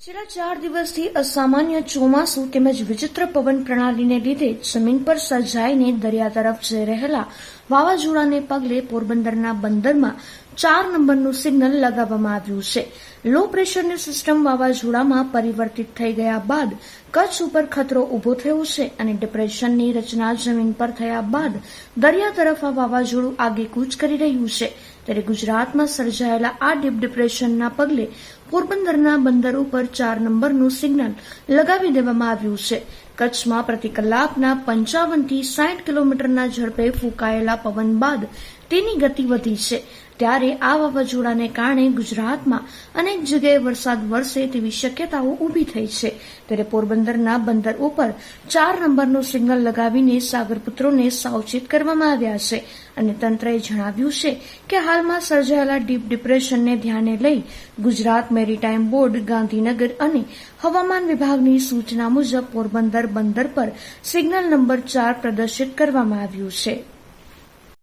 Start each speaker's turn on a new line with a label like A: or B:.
A: છેલ્લા ચાર દિવસથી અસામાન્ય ચોમાસું તેમજ વિચિત્ર પવન પ્રણાલીને લીધે જમીન પર સર્જાઈને દરિયા તરફ જઈ રહેલા વાવાઝોડાને પગલે પોરબંદરના બંદરમાં ચાર નંબરનું સિગ્નલ લગાવવામાં આવ્યું છે. લો પ્રેશરની સિસ્ટમ વાવાઝોડામાં પરિવર્તિત થઈ ગયા બાદ કચ્છ ઉપર ખતરો ઊભો થયો છે અને ડિપ્રેશનની રચના જમીન પર થયા બાદ દરિયા તરફ આ વાવાઝોડું આગેકૂચ કરી રહ્યું છે. ત્યારે ગુજરાતમાં સર્જાયેલા આ ડીપ ડિપ્રેશનના પગલે પોરબંદરના બંદર ઉપર ચાર નંબરનું સિગ્નલ લગાવી દેવામાં આવ્યું છે. કચ્છમાં પ્રતિ કલાકના પંચાવનથી સાઠ કિલોમીટરના ઝડપે ફૂંકાયેલા પવન બાદ તેની ગતિ વધી છે. ત્યારે આ વાવાઝોડાને કારણે ગુજરાતમાં અનેક જગ્યાએ વરસાદ વરસે તેવી શક્યતાઓ ઊભી થઈ છે. ત્યારે પોરબંદરના બંદર ઉપર ચાર નંબરનું સિગ્નલ લગાવીને સાગરપુત્રોને સાવચેત કરવામાં આવ્યા છે. અને તંત્રએ જણાવ્યું છે કે હાલમાં સર્જાયેલા ડીપ ડિપ્રેશનને ધ્યાને લઈ ગુજરાત મેરીટાઈમ બોર્ડ, ગાંધીનગર અને હવામાન વિભાગની સૂચના મુજબ પોરબંદર બંદર પર સિગ્નલ નંબર ચાર પ્રદર્શિત કરવામાં આવ્યું છે.